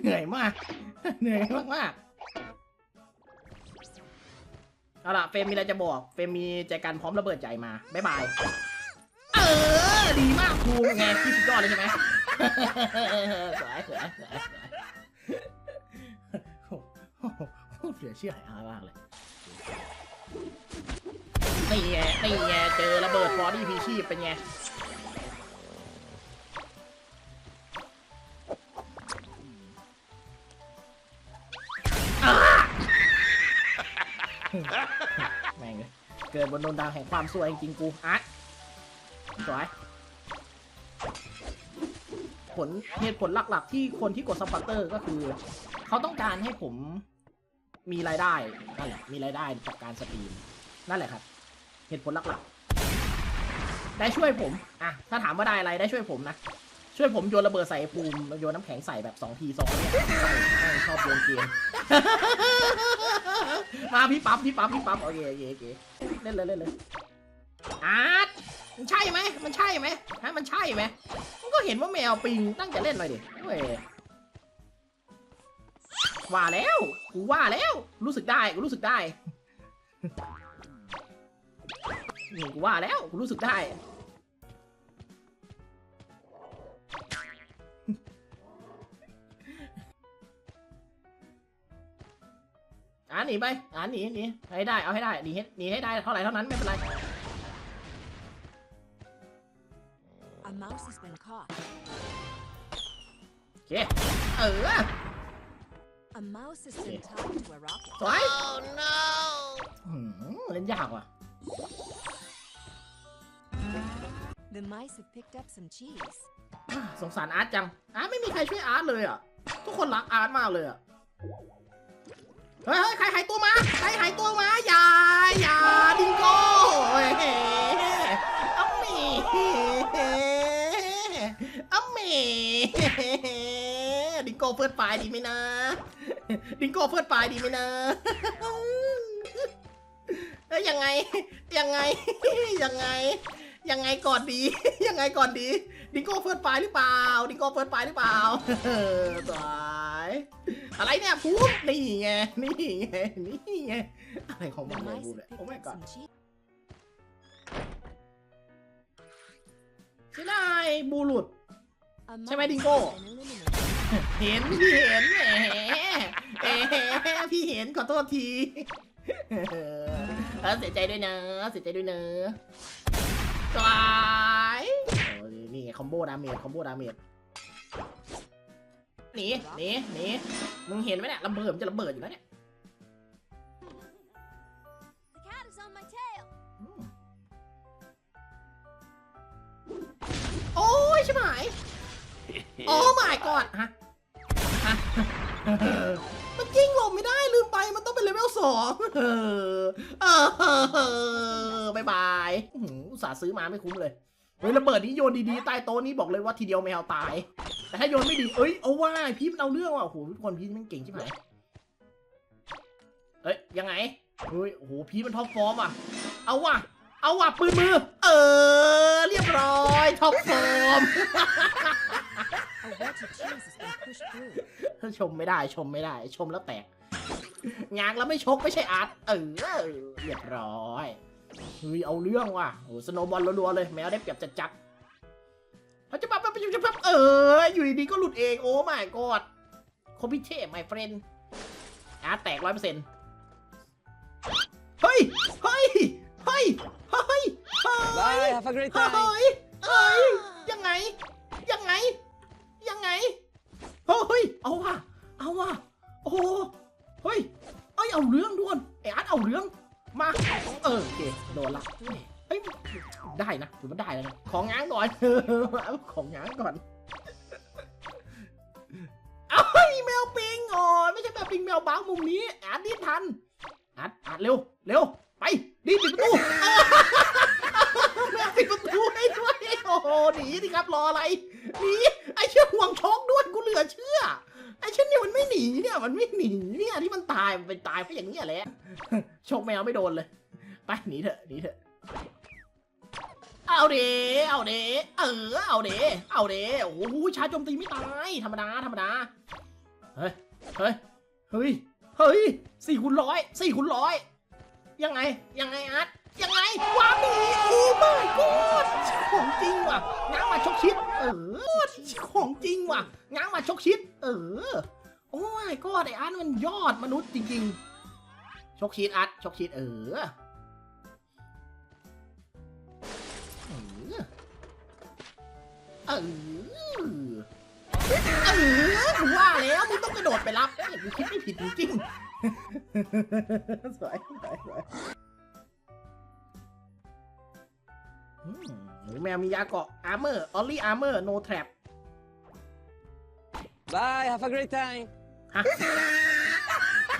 เหนื่อยมาก เหนื่อยมากมากๆเอาล่ะเฟรมมีอะไรจะบอก เฟรมมีใจกันพร้อมระเบิดใจมา บ๊ายบาย เออ ดีมากครูไงพี่สุดยอดเลยใช่ไหมสวยสวยสวยสวยโอ้โหเหลือเชื่อหายมากเลยนี่ไงนี่ไงเจอระเบิดฟอร์ดี้พีชีพเป็นไง แม่งเลยเกิดบนโดนดาวแห่งความสวยจริงๆกูอาร์ตสวย ผลเหตุผลหลักๆ ที่คนที่กดสปอร์เตอร์ก็คือ เขาต้องการให้ผมมีรายได้นั่นแหละมีรายได้จากการสตรีม นั่นแหละครับ เหตุผลหลักๆ ได้ช่วยผม อะ ถ้าถามว่าได้อะไรได้ช่วยผมนะ ช่วยผมโยนระเบิดใส่ภูมิโยนน้ำแข็งใส่แบบสองทีสองเนี่ยใส่แม่งชอบโยนเกม มาพี่ปั๊บพี่ปั๊บพี่ปั๊บโอเคโอเคโอเคเล่นเลยเล่นเลยอาร์ตมันใช่ไหมมันใช่ไหมฮะมันใช่ไหมมันก็เห็นว่าแมวปิงตั้งใจเล่นหน่อยดิเว้ยว่าแล้วกูว่าแล้วรู้สึกได้กูรู้สึกได้นี่กูว่าแล้วกูรู้สึกได้ อ่าหนีไปอ่าหนีหนีให้ได้เอาให้ได้หนีให้หนีให้ได้เท่าไหร่เท่านั้นไม่เป็นไร A mouse has been caught. โอเคเออ A mouse has been tied to a rocket. สวยหืมเล่นยากว่ะ The mice have picked up some cheese. สงสารอาร์ตจังอาร์ตไม่มีใครช่วยอาร์ตเลยอะ ทุกคนรักอาร์ตมากเลยอะ เฮ้ยใครหายตัวมาใครหายตัวมาอย่าอย่าดิงโก้เฮ้ยอัมเม่อัมเม่ดิงโก้เฟิร์สไฟล์ดีไหมนะ ดิงโก้เฟิร์สไฟล์ดีไหมนะเอ้ยยังไงยังไงยังไงยังไงก่อนดี ยังไงก่อนดี ดิงโก้เฟิร์สไฟล์หรือเปล่า ดิงโก้เฟิร์สไฟล์หรือเปล่าสวย อะไรเนี่ยพูดนี่ไงนี่ไงนี่ไงอะไรของมั The นเนี่ย mice บู have เลย picked โอ้ my up god some cheese. ใช่ได้บูหลุด A Say mouse my dingo. has been eliminated. เห็นพี่เห็นแหมแหมพี่เห็นขอโทษทีเออเสียใจด้วยนะเสียใจด้วยนะสวยโอ้ยนี่ไงคอมโบดาเมจคอมโบดาเมจ หนีหนีหนีมึงเห็นไหมเนี่ยระเบิดมันจะระเบิดอยู่แล้วเนี่ย The cat is on my tail. อืมโอ้ยใช่ไหมโอ้ my god ฮะฮะมันกิ้งหลบไม่ได้ลืมไปมันต้องเป็นเลเวลสองเออเออบายบายอื้อหืออุตส่าห์ซื้อมาไม่คุ้มเลย เฮ้ยระเบิดนี้โยนดีๆใต้โต๊ะนี้บอกเลยว่าทีเดียวแมวตาย แต่ถ้าโยนไม่ดี เอ้ยเอาว่าพี่มันเอาเรื่องว่ะโอ้โหทุกคนพี่มันเก่งใช่ไหมเอ้ยยังไงเฮ้ยโอ้โหพี่มันท็อปฟอร์มอะ เอาว่ะเอาว่ะปืนมือ เออ เรียบร้อยท็อปฟอร์มชมไม่ได้ชมไม่ได้ ชมแล้วแตกงางแล้วไม่ชกไม่ใช่อาร์ตเออเรียบร้อย เฮ้ยเอาเรื่องว่ะโอ้สโนบอลรัวๆเลยแมวได้เปรียบจัดจัดๆเขาจะปั๊บปั๊บปั๊บปั๊บปั๊บเออ อยู่ดีๆก็หลุดเองโอ้ไม่กอดคอมพิเทพ my friend อาร์ตแตกร้อยเปอร์เซ็นต์เฮ้ย เฮ้ย เฮ้ย เฮ้ย เฮ้ย Bye, have a great เฮ้ time. ยเฮ้ย ของง้างก่อนเอาของง้างก่อนเอาเฮ้ยแมวปิงอ๋อไม่ใช่แมวปิงแมวบ้ามุมนี้อาร์ตดิ้นทันอาร์ตอาร์ตเร็วเร็วไปดิ้นปิดประตูแมวปิดประตูให้ด้วยโอ้โหหนีดิครับรออะไรหนีไอ้เชื่อห่วงช็อกด้วยกูเหลือเชื่อไอ้เช่นเนี่ยมันไม่หนีเนี่ยมันไม่หนีเนี่ยที่มันตายมันเป็นตายเพราะอย่างนี้ยแหละโชกแมวไม่โดนเลย ไปหนีเถอะหนีเถอะ เอาเดเอาเดเออ เอาเดเอาเดโอ้โหชาจโจมตีไม่ตาย ธรรมดา ธรรมดา เฮ้ย เฮ้ย เฮ้ย เฮ้ยสี่คูณร้อยสี่คูณร้อยยังไง ยังไงอาร์ตยังไงวางดีโอ้ my god ของจริงว่ะง้างมาชกชิด เออ ของจริงว่ะง้างมาชกชิด เออ โอ้ my god ไออาร์ตมันยอดมนุษย์จริง ๆ ชกชิดอาร์ตชกชิดเออ ออเออกูว่าแล้วมึงต้องกระโดดไปรับเนี่ยกูคิดไม่ผิดจริงๆสวยสวยสวยอืมหนูแมวมียาเกาะ armor only armor no trap Bye, have a great time. ฮะโ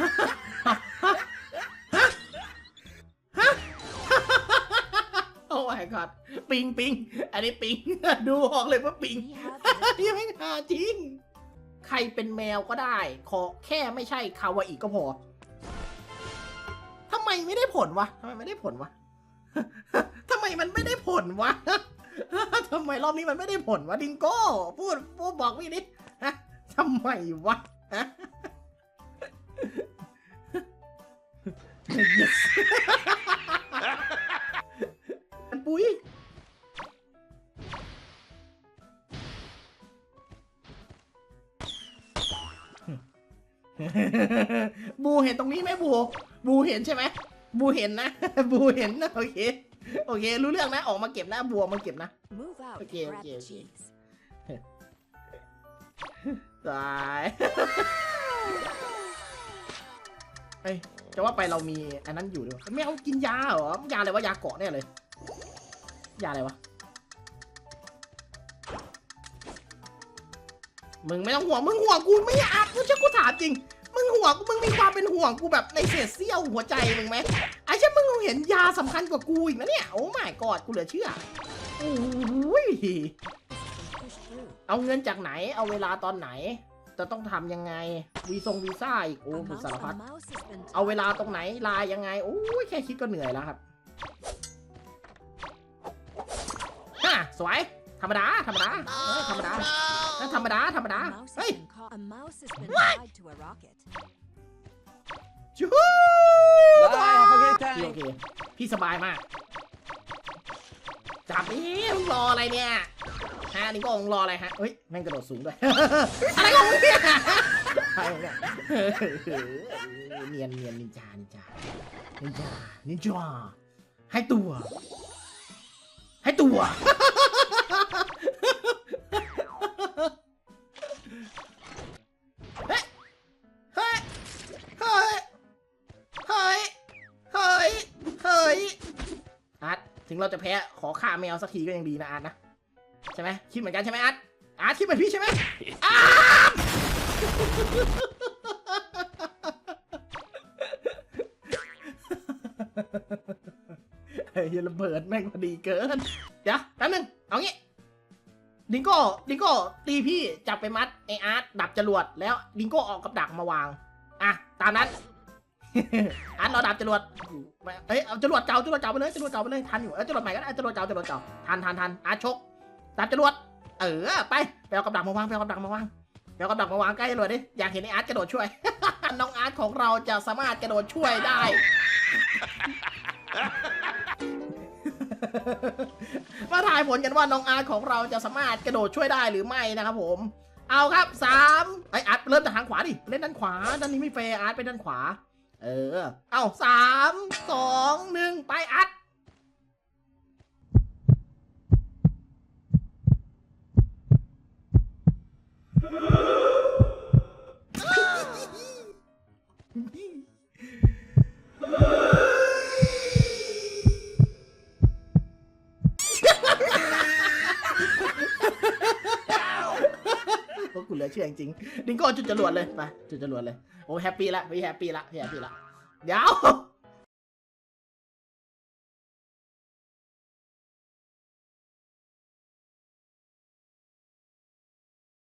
อ้ my god ปิงปิงอันนี้ปิง ดูออกเลยว่าปิง We have นี่ไม่หาจริง ใครเป็นแมวก็ได้ ขอแค่ไม่ใช่คาวาอิก็พอทำไมไม่ได้ผลวะทำไมไม่ได้ผลวะทำไมมันไม่ได้ผลวะทำไมรอบนี้มันไม่ได้ผลวะดิงโก้ พูดพูดบอกพี่ดิฮะทำไมวะฮะ yes ห็นตรงนี้ไหมบู บูเห็นใช่ไหมบูเห็นนะ บูเห็นนะโอเค โอเค รู้เรื่องนะ ออกมาเก็บนะบัวมาเก็บนะ move out. Okay, grab okay, the okay. cheese. ตายเอ้ยจะว่าไปเรามีอันนั้นอยู่ด้วยไม่เอากินยาเหรอยาอะไรวะยาเกาะแน่เลย ยาอะไรวะ มึงไม่ต้องห่วงมึงห่วงกูไม่อยากกูเชื่อกูถามจริง มึงห่วงกูมึงมีความเป็นห่วงกูแบบในเศษเสี้ยวหัวใจมึงไหมไอ้เช่นมึงเห็นยาสำคัญกว่ากูอีกนะเนี่ยโอ้ my god กูเหลือเชื่อโอ้ย Push through. เอาเงินจากไหนเอาเวลาตอนไหน จะต้องทำยังไงวีซงวีซ่าอีกโอ้ A คุณ mouse, สารพัด a mouse has been เอาเวลาตรงไหนลายยังไงโอ้ยแค่คิดก็เหนื่อยแล้วครับฮ่าสวย ธรรมดา ธรรมดาเอ้ยธรรมดานั่นธรรมดา ธรรมดา A mouse เฮ้ย has been caught. A mouse has been tied to a rocket. จูฮู้ Bye, have a great โอ time. เคพี่สบายมาก จับนี่มึงรออะไรเนี่ย ฮะ นี่ก็มึงรออะไรฮะ เฮ้ย แม่งกระโดดสูงด้วย อะไรของมึงเนี่ยอะไรของเนี่ยเนียนเนียนนินจา นินจา นินจา นินจา ให้ตัว ให้ตัว เราจะแพ้ขอฆ่าแมวสักทีก็ยังดีนะอาร์ตนะใช่ไหมคิดเหมือนกันใช่ไหมอาร์ตอาร์ตคิดเหมือนพี่ใช่ไหมอาร์ตเฮ้ยระเบิดแม่งพอดีเกิน เดี๋ยวแป๊บนึงเอางี้ดิงโก้ดิงโก้ตีพี่จับไปมัดไออาร์ตดับจรวดแล้วดิงโก้ออกกับดักมาวาง อะ ตามนั้น อาร์ตเราดับจรวดเอ้ยเอาจรวดเก่าจรวดเก่าไปเลยจรวดเก่าไปเลยทันอยู่เอ้ยจรวดใหม่ก็ได้จรวดเก่าจรวดเก่าทันทันทันอาร์ชกดับจรวด เออไปไปเอากับดักมาวางไปเอากับดักมาวางไปเอากับดักมาวางใกล้จรวดดิอยากเห็นไออาร์ตกระโดดช่วย น้องอาร์ตของเราจะสามารถกระโดดช่วยได้มาถ่ายผลกันว่าน้องอาร์ตของเราจะสามารถกระโดดช่วยได้หรือไม่นะครับผม เอาครับสามไออาร์ตเริ่มจากทางขวาดิเล่นด้านขวาด้านนี้ไม่แฟร์อาร์ตไปด้านขวา เออ เอาสามสองหนึ่งไปอัดพวกกูเหลือเชื่อจริงดิงโก้จุดจรวดเลย ไป จุดจรวดเลย อ้แฮปปี้ละพี่แฮปปี้ละพี่แฮปปี้ละเดี๋ยว